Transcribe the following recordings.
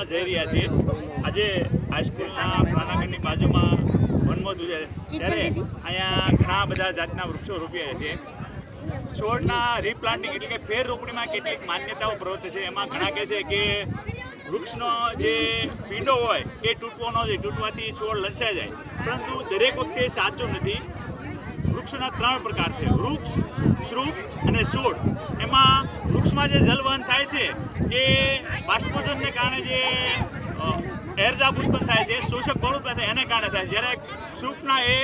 કરવા જઈ રહ્યા છીએ. આજે હાઈસ્કૂલના પાનાગઢની બાજુમાં વનમોત ઉજે ત્યારે અહીંયા ઘણા બધા જાતના વૃક્ષો રોપ્યા છે છોડના રીપ્લાન્ટિંગ એટલે કે ફેર રોપણીમાં કેટલીક માન્યતાઓ પ્રવર્તે છે. એમાં ઘણા કહે છે કે વૃક્ષનો જે પીંડો હોય એ તૂટવો ન જોઈએ તૂટવાથી છોડ લંચાઈ જાય. પરંતુ દરેક વખતે સાચો સાચું નથી. વૃક્ષોના ત્રણ પ્રકાર છે. વૃક્ષ શ્રુપ અને છોડ. એમાં વૃક્ષમાં જે જલવહન થાય છે એ બાષ્પોષણને કારણે જે એરદાબ ઉત્પન્ન થાય છે, શોષક બળ ઉત્પન્ન થાય એને કારણે થાય જ્યારે સૂપના એ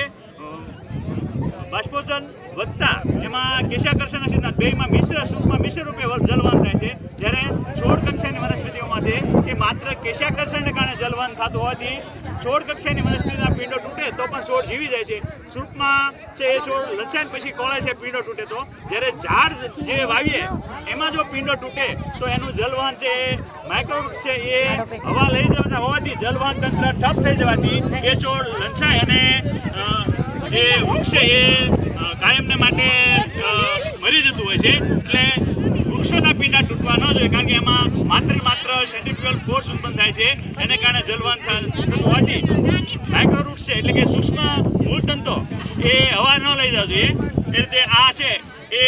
બાષ્પોષણ વધતા, એમાં કેશાકર્ષણના સિદ્ધાંત બેમાં મિશ્ર, સૂપમાં મિશ્ર રૂપે જલવાન થાય છે. જ્યારે છોડ કક્ષાની વનસ્પતિઓમાં છે કે માત્ર કેશાકર્ષણને કારણે જલવાન થતું હોવાથી છોડ કક્ષાની વનસ્પતિના પીંડો પણ છોડ જીવી જાય છે. સૂક્ષ્મમાં છે એ છોડ લચાઈને પછી કોળે છે, પીંડો તૂટે તો. જ્યારે ઝાડ જે વાવીએ, એમાં જો પીંડો તૂટે, તો એનું જલવાન છે એ છે એ હવા લઈ જવાના હોવાથી જલવાન તંત્ર ઠપ થઈ જવાથી એ છોડ લંચાય અને જે વૃક્ષ છે એ કાયમને માટે મરી જતું હોય છે. એટલે વૃક્ષોના પીંડા તૂટવા ન જોઈએ, કારણ કે એમાં માત્ર માત્ર સેન્ટ્રીફ્યુગલ ફોર્સ ઉત્પન્ન થાય છે. એને કારણે જલવાન થતું હોવાથી માઇક્રોવૃક્ષ છે એટલે કે સૂક્ષ્મ મૂળતંતો એ હવા ન લઈ જવા જોઈએ. એ રીતે આ છે, એ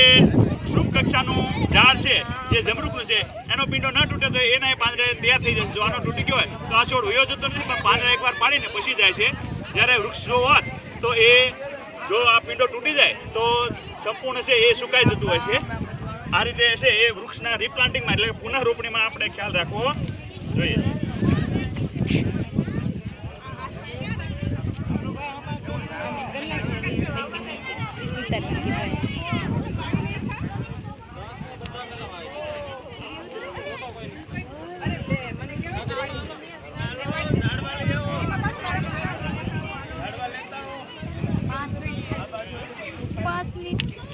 શુભ કક્ષાનું ઝાડ છે, જે જમરૂકનું છે, એનો પીંડો ન તૂટે તો એના પાંદરે તૈયાર થઈ જાય. જો આનો તૂટી ગયો હોય, તો આ છોડ વયો જતો નથી, પણ પાંદડા એકવાર પાડીને પછી જાય છે. જ્યારે વૃક્ષ જો હોત, તો એ જો આ પીંડો તૂટી જાય, તો સંપૂર્ણ છે, એ સુકાઈ જતું હોય છે. આ રીતે છે, એ વૃક્ષના રિપ્લાન્ટિંગમાં એટલે પુનઃરોપણીમાં આપણે ખ્યાલ રાખવો જોઈએ. પાંચ મિનિટ